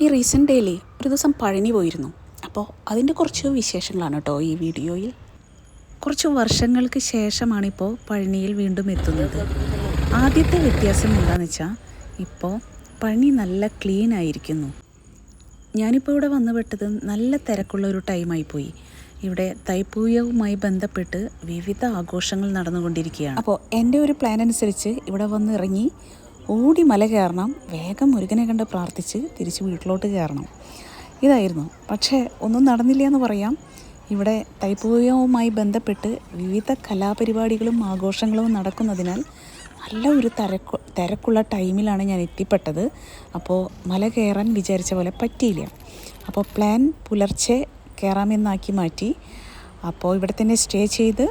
ഈ റീസെന്റ് ഡേയിൽ ഒരു ദിവസം പഴനി പോയിരുന്നു. അപ്പോൾ അതിന്റെ കുറച്ച് വിശേഷങ്ങളാണ് കേട്ടോ ഈ വീഡിയോയിൽ. കുറച്ച് വർഷങ്ങൾക്ക് ശേഷമാണിപ്പോൾ പഴനിയിൽ വീണ്ടും എത്തുന്നത്. ആദ്യത്തെ വ്യത്യാസം എന്താണെന്ന് വെച്ചാൽ ഇപ്പോൾ പഴനി നല്ല ക്ലീൻ ആയിരിക്കുന്നു. ഞാനിപ്പോൾ ഇവിടെ വന്നുപെട്ടത് നല്ല തിരക്കുള്ള ഒരു ടൈമായി പോയി. ഇവിടെ തൈപ്പൂയവുമായി ബന്ധപ്പെട്ട് വിവിധ ആഘോഷങ്ങൾ നടന്നുകൊണ്ടിരിക്കുകയാണ്. അപ്പോൾ എന്റെ ഒരു പ്ലാൻ അനുസരിച്ച് ഇവിടെ വന്ന് ഇറങ്ങി ഓടി മല കയറണം. വേഗം മുരുകനെ കണ്ട് പ്രാർത്ഥിച്ച് തിരിച്ച് വീട്ടിലോട്ട് കയറണം. ഇതായിരുന്നു. പക്ഷേ ഒന്നും നടന്നില്ല എന്ന് പറയാം. ഇവിടെ തൈപ്പൂയവുമായി ബന്ധപ്പെട്ട് വിവിധ കലാപരിപാടികളും ആഘോഷങ്ങളും നടക്കുന്നതിനാൽ നല്ല ഒരു തിരക്ക് തിരക്കുള്ള ടൈമിലാണ് ഞാൻ എത്തിപ്പെട്ടത്. അപ്പോൾ മല കയറാൻ വിചാരിച്ച പോലെ പറ്റിയില്ല. അപ്പോൾ പ്ലാൻ പുലർച്ചെ കയറാമെന്നാക്കി മാറ്റി. അപ്പോൾ ഇവിടെ തന്നെ സ്റ്റേ ചെയ്ത്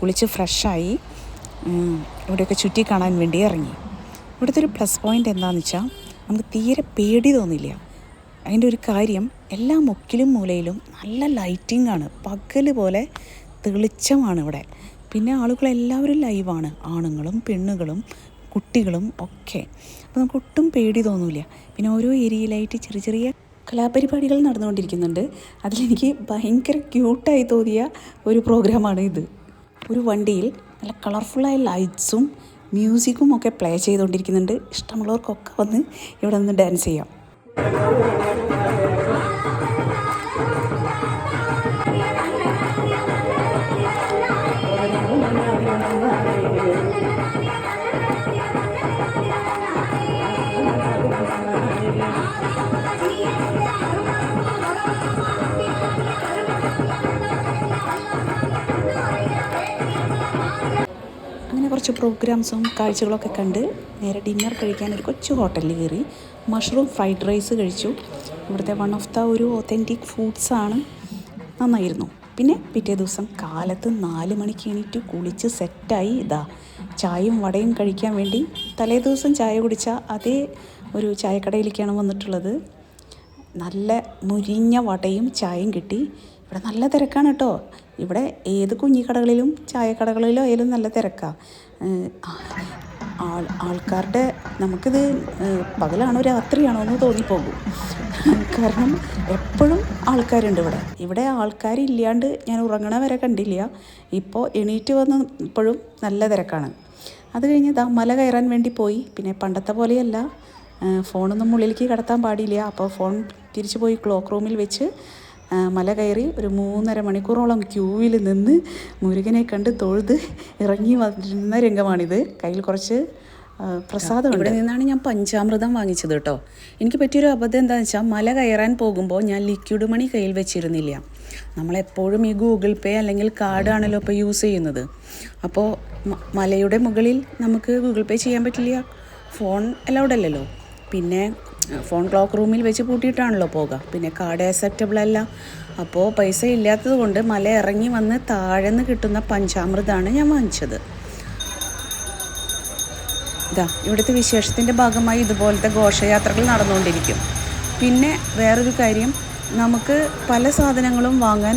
കുളിച്ച് ഫ്രഷായി ഇവിടെയൊക്കെ ചുറ്റി കാണാൻ വേണ്ടി ഇറങ്ങി. ഇവിടുത്തെ ഒരു പ്ലസ് പോയിന്റ് എന്താണെന്ന് വെച്ചാൽ നമുക്ക് തീരെ പേടി തോന്നില്ല. അതിന്റെ ഒരു കാര്യം എല്ലാ മുക്കിലും മൂലയിലും നല്ല ലൈറ്റിംഗ് ആണ്. പകൽ പോലെ തെളിച്ചമാണ് ഇവിടെ. പിന്നെ ആളുകളെല്ലാവരും ലൈവാണ് ആണുങ്ങളും പെണ്ണുകളും കുട്ടികളും ഒക്കെ. അപ്പോൾ നമുക്ക് ഒട്ടും പേടി തോന്നില്ല. പിന്നെ ഓരോ ഏരിയയിലായിട്ട് ചെറിയ ചെറിയ കലാപരിപാടികൾ നടന്നുകൊണ്ടിരിക്കുന്നുണ്ട്. അതിലെനിക്ക് ഭയങ്കര ക്യൂട്ടായി തോന്നിയ ഒരു പ്രോഗ്രാമാണ് ഇത്. ഒരു വണ്ടിയിൽ നല്ല കളർഫുള്ളായ ലൈറ്റ്സും മ്യൂസിക്കും ഒക്കെ പ്ലേ ചെയ്തുകൊണ്ടിരിക്കുന്നുണ്ട്. ഇഷ്ടമുള്ളവർക്കൊക്കെ വന്ന് ഇവിടെ നിന്ന് ഡാൻസ് ചെയ്യാം. അങ്ങനെ കുറച്ച് പ്രോഗ്രാംസും കാഴ്ചകളൊക്കെ കണ്ട് നേരെ ഡിന്നർ കഴിക്കാൻ ഒരു കൊച്ചു ഹോട്ടലിൽ കയറി. മഷ്റൂം ഫ്രൈഡ് റൈസ് കഴിച്ചു. ഇവിടുത്തെ വൺ ഓഫ് ദ ഒരു ഒത്തന്റിക് ഫുഡ്സാണ് നന്നായിരുന്നു. പിന്നെ പിറ്റേ ദിവസം കാലത്ത് നാല് മണിക്ക് എണീറ്റ് കുളിച്ച് സെറ്റായി ഇതാ ചായയും വടയും കഴിക്കാൻ വേണ്ടി തലേ ദിവസം ചായ കുടിച്ച അതേ ഒരു ചായക്കടയിലേക്കാണ് വന്നിട്ടുള്ളത്. നല്ല മുരിഞ്ഞ വടയും ചായയും കിട്ടി. ഇവിടെ നല്ല തിരക്കാണ് കേട്ടോ. ഇവിടെ ഏത് കുഞ്ഞിക്കടകളിലും ചായക്കടകളിലും ആയാലും നല്ല തിരക്കാണ് ആൾ ആൾക്കാരുടെ നമുക്കിത് പകലാണോ രാത്രിയാണോ എന്ന് തോന്നിപ്പോകും. കാരണം എപ്പോഴും ആൾക്കാരുണ്ട് ഇവിടെ. ഇവിടെ ആൾക്കാരില്ലാണ്ട് ഞാൻ ഉറങ്ങണ വരെ കണ്ടില്ല. ഇപ്പോൾ എണീറ്റ് വന്ന് ഇപ്പോഴും നല്ല തിരക്കാണ്. അത് കഴിഞ്ഞ് ദാ മല കയറാൻ വേണ്ടി പോയി. പിന്നെ പണ്ടത്തെ പോലെയല്ല. ഫോണൊന്നും ഉള്ളിലേക്ക് കടത്താൻ പാടില്ല. അപ്പോൾ ഫോൺ തിരിച്ചു പോയി ക്ലോക്ക് റൂമിൽ വെച്ച് മല കയറി ഒരു മൂന്നര മണിക്കൂറോളം ക്യൂവിൽ നിന്ന് മുരുകനെ കണ്ട് തൊഴുത് ഇറങ്ങി വന്നിരുന്ന രംഗമാണിത്. കയ്യിൽ കുറച്ച് പ്രസാദം ഇവിടെ നിന്നാണ് ഞാൻ പഞ്ചാമൃതം വാങ്ങിച്ചത് കേട്ടോ. എനിക്ക് പറ്റിയൊരു അബദ്ധം എന്താണെന്ന് വെച്ചാൽ മല കയറാൻ പോകുമ്പോൾ ഞാൻ ലിക്വിഡ് മണി കയ്യിൽ വെച്ചിരുന്നില്ല. നമ്മളെപ്പോഴും ഈ ഗൂഗിൾ പേ അല്ലെങ്കിൽ കാർഡാണല്ലോ ഇപ്പോൾ യൂസ് ചെയ്യുന്നത്. അപ്പോൾ മലയുടെ മുകളിൽ നമുക്ക് ഗൂഗിൾ പേ ചെയ്യാൻ പറ്റില്ല. ഫോൺ അലൗഡ് അല്ലല്ലോ. പിന്നെ ഫോൺ ക്ലോക്ക് റൂമിൽ വെച്ച് പൂട്ടിയിട്ടാണല്ലോ പോകുക പിന്നെ കാർഡ് ആക്സെപ്റ്റബിൾ അല്ല. അപ്പോൾ പൈസ ഇല്ലാത്തത് കൊണ്ട് മല ഇറങ്ങി വന്ന് താഴെന്ന് കിട്ടുന്ന പഞ്ചാമൃതാണ് ഞാൻ വാങ്ങിച്ചത്. ഇതാ ഇവിടുത്തെ വിശേഷത്തിന്റെ ഭാഗമായി ഇതുപോലത്തെ ഘോഷയാത്രകൾ നടന്നുകൊണ്ടിരിക്കും. പിന്നെ വേറൊരു കാര്യം നമുക്ക് പല സാധനങ്ങളും വാങ്ങാൻ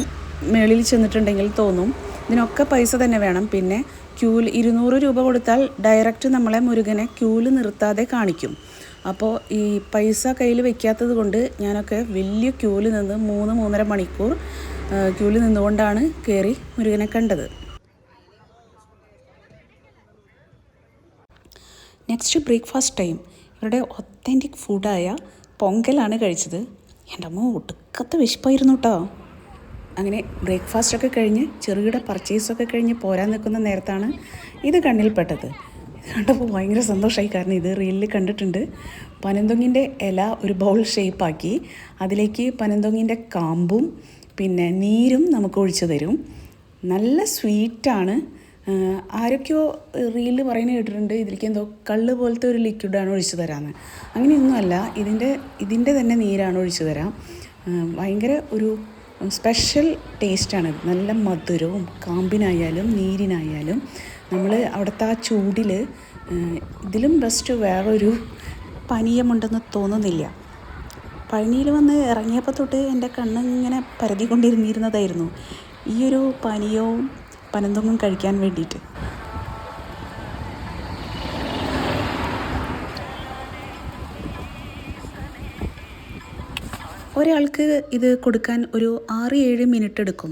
മേളിൽ ചെന്നിട്ടുണ്ടെങ്കിൽ തോന്നും. ഇതിനൊക്കെ പൈസ തന്നെ വേണം. പിന്നെ ക്യൂൽ ഇരുന്നൂറ് രൂപ കൊടുത്താൽ ഡയറക്റ്റ് നമ്മളെ മുരുകനെ ക്യൂൽ നിർത്താതെ കാണിക്കും. അപ്പോൾ ഈ പൈസ കയ്യിൽ വെക്കാത്തത് കൊണ്ട് ഞാനൊക്കെ വലിയ ക്യൂവിൽ നിന്ന് മൂന്ന് മൂന്നര മണിക്കൂർ ക്യൂവിൽ നിന്നുകൊണ്ടാണ് കയറി മുരുകനെ കണ്ടത്. നെക്സ്റ്റ് ബ്രേക്ക്ഫാസ്റ്റ് ടൈം ഇവരുടെ ഒത്തന്റിക് ഫുഡായ പൊങ്കലാണ് കഴിച്ചത്. എന്റെ അമ്മ ഒടുക്കത്തെ വിശപ്പായിരുന്നു കേട്ടോ അങ്ങനെ ബ്രേക്ക്ഫാസ്റ്റൊക്കെ കഴിഞ്ഞ് ചെറുകിട പർച്ചേസൊക്കെ കഴിഞ്ഞ് പോരാൻ നിൽക്കുന്ന നേരത്താണ് ഇത് കണ്ണിൽപ്പെട്ടത്. കണ്ടപ്പോൾ ഭയങ്കര സന്തോഷമായി. കാരണം ഇത് റീലിൽ കണ്ടിട്ടുണ്ട്. പനന്തൊങ്ങിന്റെ ഇല ഒരു ബൗൾ ഷേപ്പാക്കി അതിലേക്ക് പനന്തൊങ്ങിന്റെ കാമ്പും പിന്നെ നീരും നമുക്ക് ഒഴിച്ചു തരും. നല്ല സ്വീറ്റാണ് ആരൊക്കെയോ റീലിൽ പറയുന്നത് കേട്ടിട്ടുണ്ട്. ഇതിലേക്ക് എന്തോ കള്ള് പോലത്തെ ഒരു ലിക്വിഡാണ് ഒഴിച്ചു തരാമെന്ന് അങ്ങനെയൊന്നുമല്ല. ഇതിന്റെ ഇതിന്റെ തന്നെ നീരാണ് ഒഴിച്ചു തരാം. ഭയങ്കര ഒരു സ്പെഷ്യൽ ടേസ്റ്റാണ് നല്ല മധുരവും കാമ്പിനായാലും നീരിനായാലും. നമ്മൾ അവിടുത്തെ ആ ചൂടിൽ ഇതിലും ബെസ്റ്റ് വേറൊരു പനീയമുണ്ടെന്ന് തോന്നുന്നില്ല. പഴനിയിൽ വന്ന് ഇറങ്ങിയപ്പോൾ തൊട്ട് എന്റെ കണ്ണ് ഇങ്ങനെ പരതിക്കൊണ്ടിരുന്നിരുന്നതായിരുന്നു. ഈ ഒരു പാനീയവും പനന്തൊങ്ങും കഴിക്കാൻ വേണ്ടിയിട്ട് ഒരാൾക്ക് ഇത് കൊടുക്കാൻ ഒരു ആറ് ഏഴ് മിനിറ്റ് എടുക്കും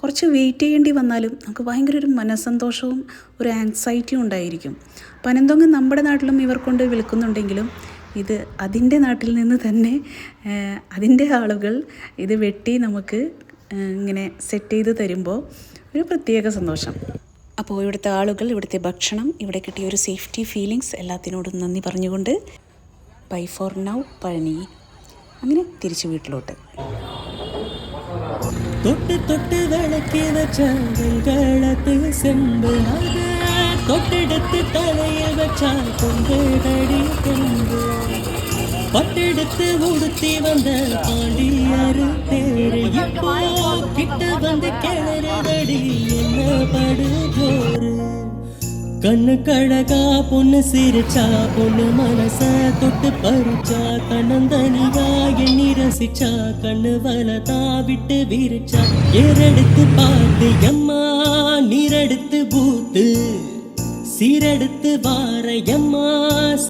കുറച്ച് വെയിറ്റ് ചെയ്യേണ്ടി വന്നാലും നമുക്ക് ഭയങ്കര ഒരു മനസ്സന്തോഷവും ഒരു ആങ്സൈറ്റിയും ഉണ്ടായിരിക്കും. പനന്തൊങ്ങ് നമ്മുടെ നാട്ടിലും ഇവർ കൊണ്ട് വിൽക്കുന്നുണ്ടെങ്കിലും ഇത് അതിന്റെ നാട്ടിൽ നിന്ന് തന്നെ അതിന്റെ ആളുകൾ ഇത് വെട്ടി നമുക്ക് ഇങ്ങനെ സെറ്റ് ചെയ്ത് തരുമ്പോൾ ഒരു പ്രത്യേക സന്തോഷം. അപ്പോൾ ഇവിടുത്തെ ആളുകൾ ഇവിടുത്തെ ഭക്ഷണം ഇവിടെ കിട്ടിയ ഒരു സേഫ്റ്റി ഫീലിങ്സ് എല്ലാത്തിനോടും നന്ദി പറഞ്ഞുകൊണ്ട് ബൈ ഫോർ നൗ പഴനി. അങ്ങനെ തിരിച്ച് വീട്ടിലോട്ട്. தொட்டு தொட்டு விளக்கி வச்ச வெண்கலத்து செம்பு தொட்டெடுத்து தலையில் வச்சா பொங்கடி கொண்டு பட்டெடுத்து உடுத்தி வந்த பாண்டியாரு தேரு இப்போ கிட்ட வந்து கிளறுதடி என்ன படு கண்ணு கழகா பொண்ணு சிரிச்சா பொண்ணு மனச தொட்டு பறிச்சா கண்ணந்தனியா எண்ணி ரசிச்சா கண்ணு வலதா விட்டு விரிச்சா. ஏறெடுத்து பார்த்து எம்மா நீரெடுத்து பூத்து சீரெடுத்து வார எம்மா